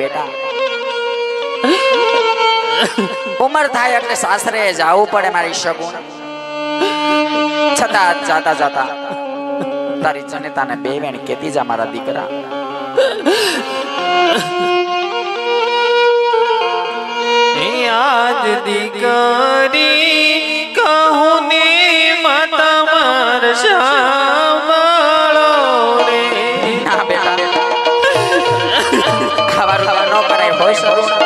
બેટા. ઉમર થાય એટલે સાસરે જવું પડે મારી શગુન. છતાં જાતા જાતા તારી જનેતાને બે વેણ કેતી જા મારા દીકરા. cosas.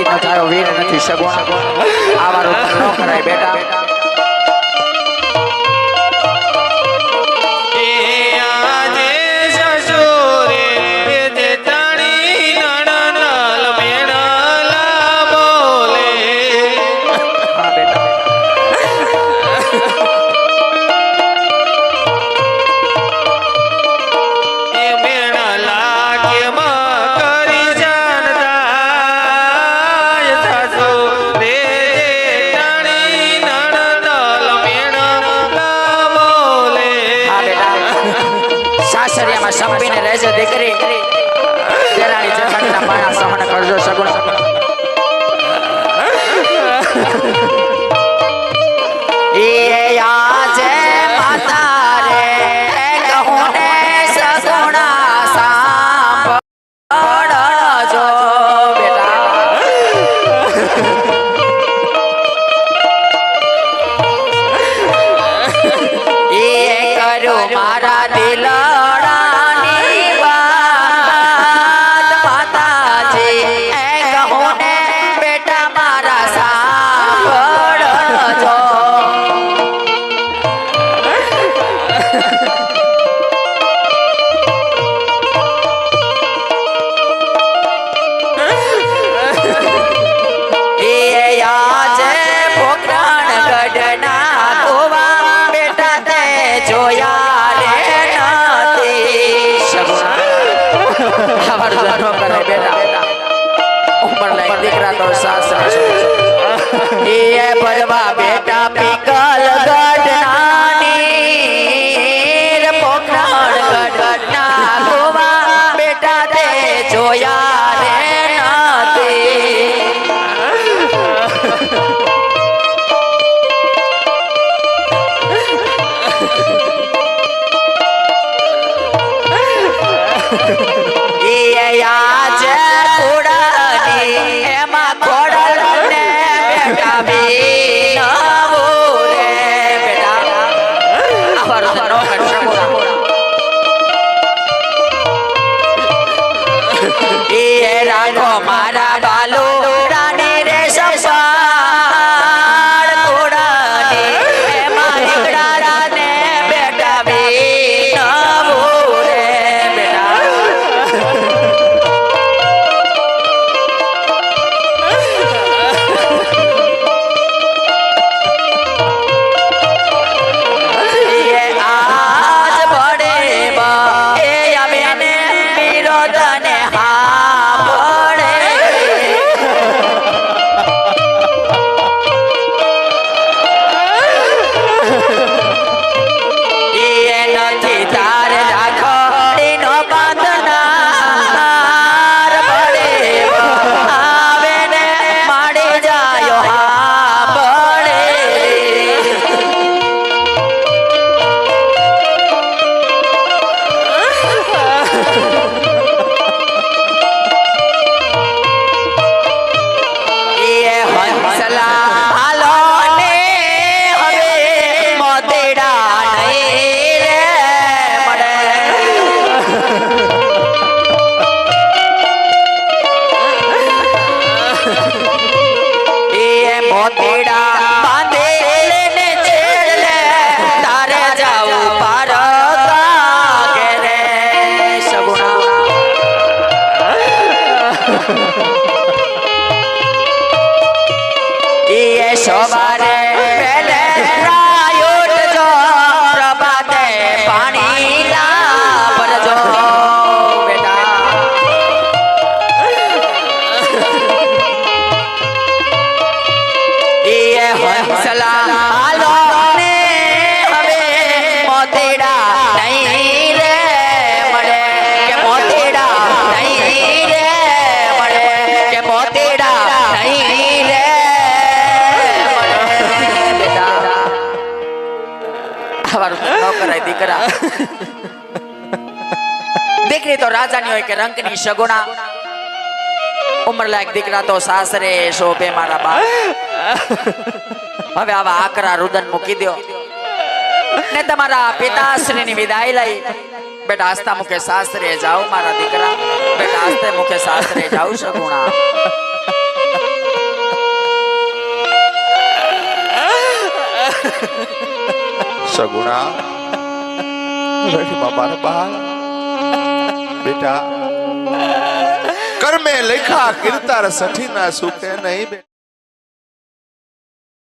નથી ન થાયો વીર નથી. સગવણ આવા રૂપ ન કરાય બેટા. તો સાસા એ ભરવા બેટા પીકા હે રાખો મારા બાલો. રાને રે સસવાળ કોડાને એમાં નીકળા રાને હા ન દીકરા. દીકરી તો રાજાની હોય કે રંકની સગુણા ઉંમરલાયક દીકરા તો સાસરે શોભે મારા બા હવે આવા આકરા રુદન મૂકી દો ને તમારા પિતાશ્રીની વિદાય લઈ. બેટા આસ્તા મુખે સાસરે જાઓ મારા દીકરા. બેટા આસ્તે મુખે સાસરે જાઉં સગુણા સગુણા રહીમાં મારા બાળ બેટા કર્મે લેખા કીર્તાર સઠી ના સુખે નહીં બેટા